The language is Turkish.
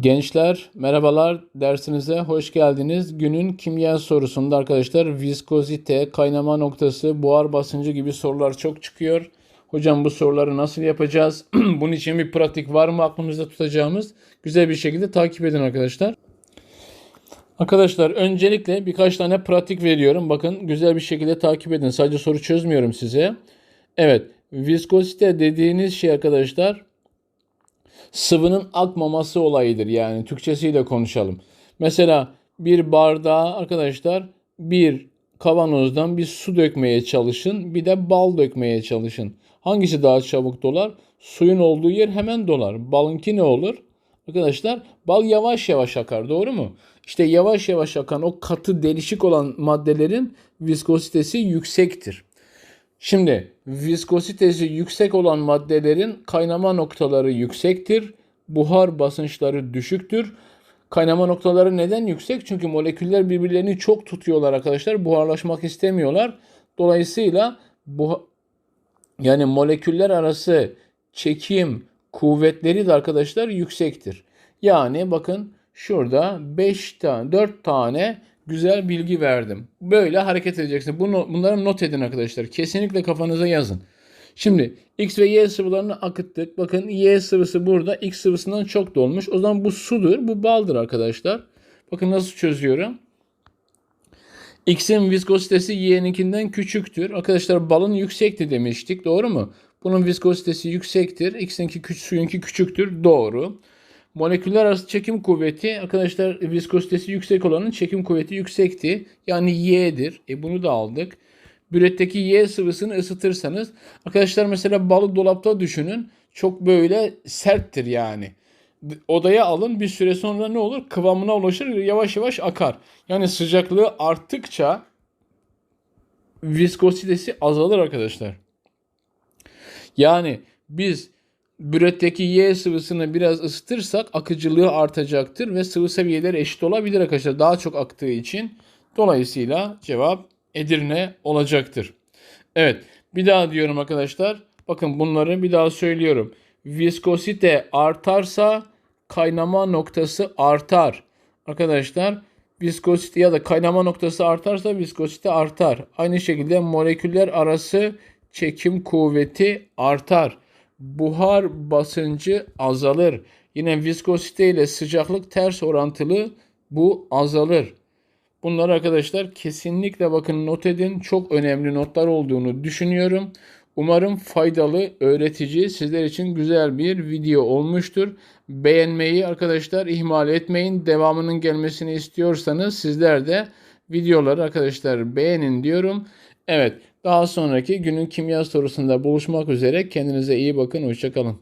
Gençler merhabalar dersinize hoş geldiniz. Günün kimya sorusunda arkadaşlar viskozite, kaynama noktası, buhar basıncı gibi sorular çok çıkıyor. Hocam bu soruları nasıl yapacağız? Bunun için bir pratik var mı aklımızda tutacağımız? Güzel bir şekilde takip edin arkadaşlar. Arkadaşlar öncelikle birkaç tane pratik veriyorum. Bakın güzel bir şekilde takip edin. Sadece soru çözmüyorum size. Evet, viskozite dediğiniz şey arkadaşlar sıvının akmaması olayıdır. Yani Türkçesiyle konuşalım. Mesela bir bardağa arkadaşlar bir kavanozdan bir su dökmeye çalışın. Bir de bal dökmeye çalışın. Hangisi daha çabuk dolar? Suyun olduğu yer hemen dolar. Balınki ne olur? Arkadaşlar bal yavaş yavaş akar doğru mu? İşte yavaş yavaş akan o katı delişik olan maddelerin viskozitesi yüksektir. Şimdi viskozitesi yüksek olan maddelerin kaynama noktaları yüksektir. Buhar basınçları düşüktür. Kaynama noktaları neden yüksek? Çünkü moleküller birbirlerini çok tutuyorlar arkadaşlar. Buharlaşmak istemiyorlar. Dolayısıyla bu yani moleküller arası çekim kuvvetleri de arkadaşlar yüksektir. Yani bakın şurada 5 tane 4 tane güzel bilgi verdim. Böyle hareket edeceksin. Bunu, bunları not edin arkadaşlar. Kesinlikle kafanıza yazın. Şimdi X ve Y sıvılarını akıttık. Bakın Y sıvısı burada X sıvısından çok dolmuş. O zaman bu sudur. Bu baldır arkadaşlar. Bakın nasıl çözüyorum. X'in viskozitesi Y'ninkinden küçüktür. Arkadaşlar balın yüksekti demiştik. Doğru mu? Bunun viskozitesi yüksektir. X'inki küç, suyunki küçüktür. Doğru. Moleküller arası çekim kuvveti arkadaşlar viskozitesi yüksek olanın çekim kuvveti yüksekti. Yani Y'dir. E bunu da aldık. Büretteki Y sıvısını ısıtırsanız arkadaşlar mesela balı dolapta düşünün. Çok böyle serttir yani. Odaya alın bir süre sonra ne olur? Kıvamına ulaşır yavaş yavaş akar. Yani sıcaklığı arttıkça viskozitesi azalır arkadaşlar. Yani biz büretteki Y sıvısını biraz ısıtırsak akıcılığı artacaktır ve sıvı seviyeleri eşit olabilir arkadaşlar. Daha çok aktığı için. Dolayısıyla cevap Edirne olacaktır. Evet bir daha diyorum arkadaşlar. Bakın bunları bir daha söylüyorum. Viskozite artarsa kaynama noktası artar. Arkadaşlar viskozite ya da kaynama noktası artarsa viskozite artar. Aynı şekilde moleküller arası çekim kuvveti artar buhar basıncı azalır. Yine viskozite ile sıcaklık ters orantılı bu azalır. Bunlar arkadaşlar kesinlikle bakın not edin. Çok önemli notlar olduğunu düşünüyorum. Umarım faydalı, öğretici, sizler için güzel bir video olmuştur. Beğenmeyi arkadaşlar ihmal etmeyin. Devamının gelmesini istiyorsanız sizler de videoları arkadaşlar beğenin diyorum. Evet daha sonraki günün kimya sorusunda buluşmak üzere. Kendinize iyi bakın. Hoşçakalın.